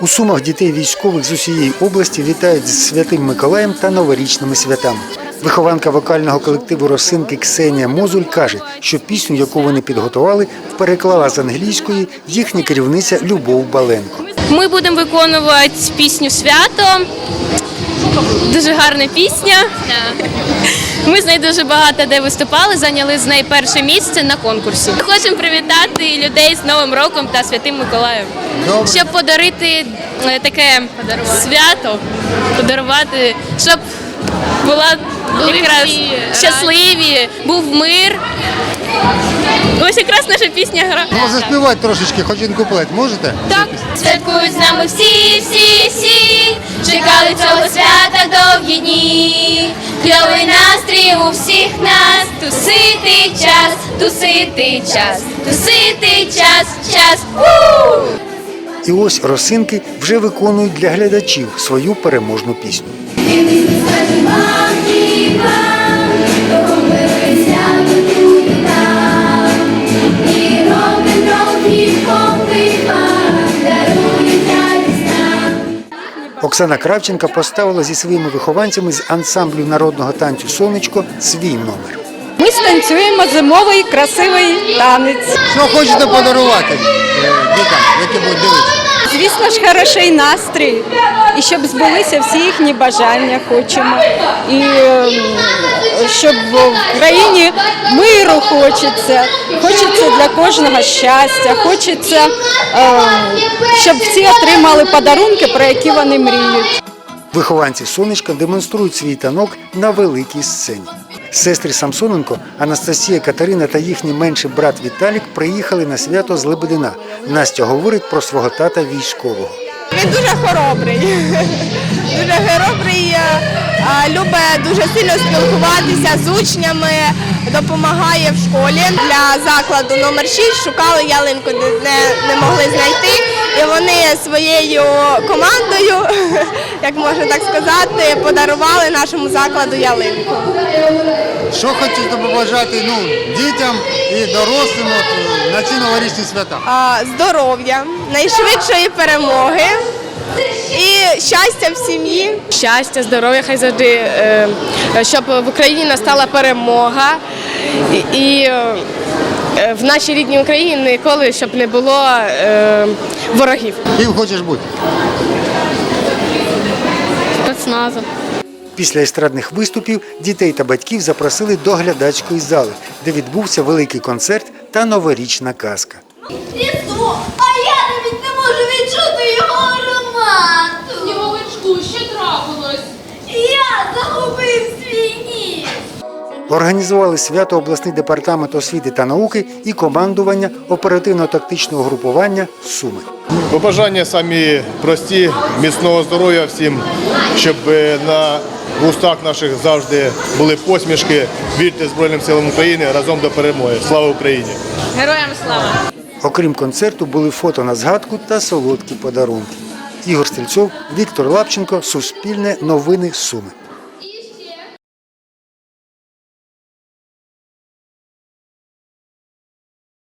У Сумах дітей військових з усієї області вітають з Святим Миколаєм та новорічними святами. Вихованка вокального колективу Росинки Ксенія Мозуль каже, що пісню, яку вони підготували, переклала з англійської їхня керівниця Любов Баленко. Ми будемо виконувати пісню Свято. Дуже гарна пісня. Ми з нею дуже багато де виступали, зайняли з нею перше місце на конкурсі. Ми хочемо привітати людей з Новим роком та Святим Миколаєм, щоб подарити е, таке свято, подарувати, щоб була якраз щасливі, був мир. Ось якраз наша пісня гра. Ну, заспівати трошечки, хоч один куплет, можете? Так, святкують з нами всі, всі, всі, чекали цього свята довгі дні. Кльовий настрій у всіх нас, тусити час, тусити час, тусити час, час. у І ось росинки вже виконують для глядачів свою переможну пісню. Оксана Кравченка поставила зі своїми вихованцями з ансамблю народного танцю Сонечко свій номер. Ми станцюємо зимовий красивий танець. Що хочете подарувати е, дітям, які будуть дивитися? Звісно ж, хороший настрій. І щоб збулися всі їхні бажання хочемо. І ем, щоб в країні миру хочеться. Хочеться для кожного щастя, хочеться, ем, щоб всі отримали подарунки, про які вони мріють. Вихованці сонечка демонструють свій танок на великій сцені. Сестри Самсоненко, Анастасія Катерина та їхній менший брат Віталік приїхали на свято з Лебедина. Настя говорить про свого тата військового. Він дуже хоробрий. Дуже хоробрий, е, дуже сильно спілкуватися з учнями, допомагає в школі. Для закладу номер 6 шукали ялинку, не, не могли знайти. І вони своєю командою, як можна так сказати, подарували нашому закладу ялинку. Що хочете побажати ну, дітям і дорослим от, на ці новорічні свята? А, Здоров'я, найшвидшої перемоги і щастя в сім'ї. Щастя, здоров'я, хай завжди, е, щоб в Україні настала перемога. І, е, в нашій рідній Україні ніколи щоб не було е, ворогів. Ким хочеш бути? Спецназом. Після естрадних виступів дітей та батьків запросили до глядацької зали, де відбувся великий концерт та новорічна казка. Організували свято обласний департамент освіти та науки і командування оперативно-тактичного групування Суми. Побажання самі прості, міцного здоров'я всім, щоб е, на вустах наших завжди були посмішки. Вірте Збройним силам України разом до перемоги. Слава Україні! Героям слава! Окрім концерту, були фото на згадку та солодкі подарунки. Ігор Стрільцов, Віктор Лапченко, Суспільне, Новини Суми.